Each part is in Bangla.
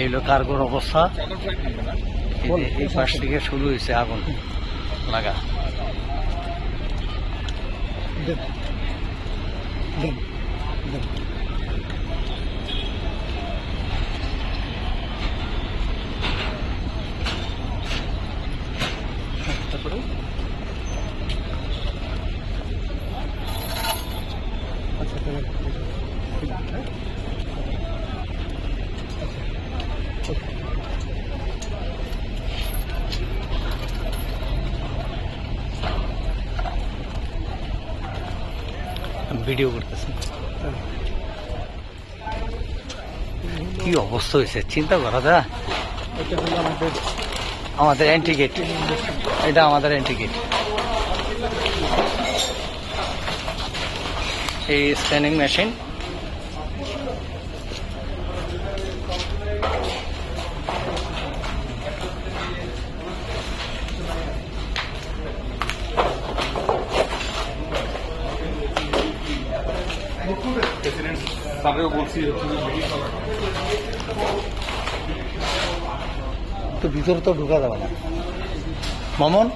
এই এইগুলো কার্গোর অবস্থা। এই পাশ থেকে শুরু হয়েছে আগুন লাগা। ভিডিও করতেছে কি অবস্থা হয়েছে? চিন্তা করা দা আমাদের এন্ট্রি গেট এটা আমাদের অ্যান্টিগেট এই স্ক্যানিং মেশিন তারপরেও বলছি তো ভিতরে তো ঢোকা যাবে না। মামন?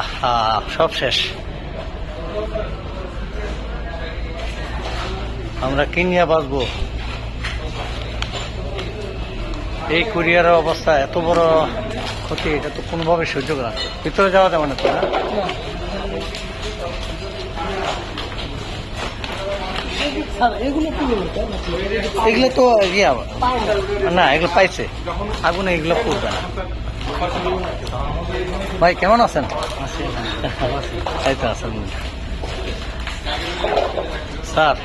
আহা, সব শেষ। আমরা কি নিয়ে বাঁচবো? এই কুরিয়ারের অবস্থা, এত বড় ক্ষতি, এটা তো কোনোভাবে সহ্য করা ভিতরে যাওয়া যাবে না তো, না? এগুলো তো ইয়ে না এগুলো পাইছে। আগুনে এগুলো করবে না। ভাই কেমন আছেন? এই তো আছেন। স্যার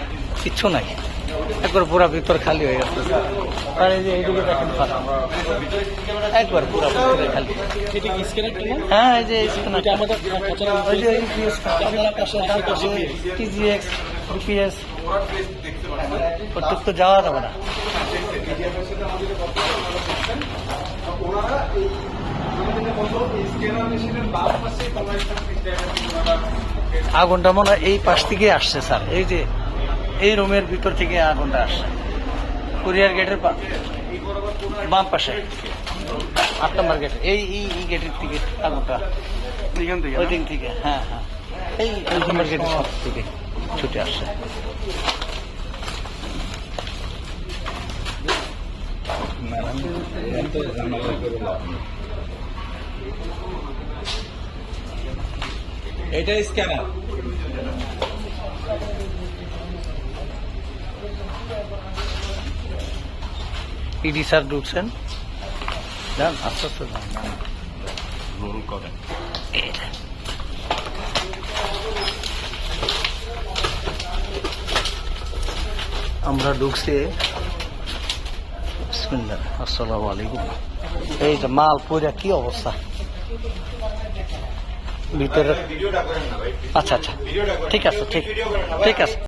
কিচ্ছু নাই। একবার পুরা ভিতর খালি হয়ে গেছে স্যার। এই যে এইদিকে দেখেন একবার পুরা ভিতরে খালি। হ্যাঁ এই যে এটা আমাদের টিজিএক্স ওটুক তো যাওয়া যাবে না। আগুনটা মনে হয় এই পাশ থেকে আসছে স্যার। এই যে এই রুমের ভিতর থেকে আগুনটা আসছে। কুরিয়ার গেটের বাম পাশে। আট নম্বর গেট। এই এই গেটের থেকে আগুনটা এখান থেকে থেকে হ্যাঁ হ্যাঁ। এই এই নম্বর গেটের থেকে ছুটে আসছে এটা স্ক্যানার ইডি স্যার ঢুকছেন। যান আস্তে আস্তে যান। রোল করেন। এই আমরা ঢুকছি আসসালামু আলাইকুম। এই যে মাল পুরা কি অবস্থা? ভিতরে আচ্ছা আচ্ছা। ঠিক আছে ঠিক ঠিক আছে।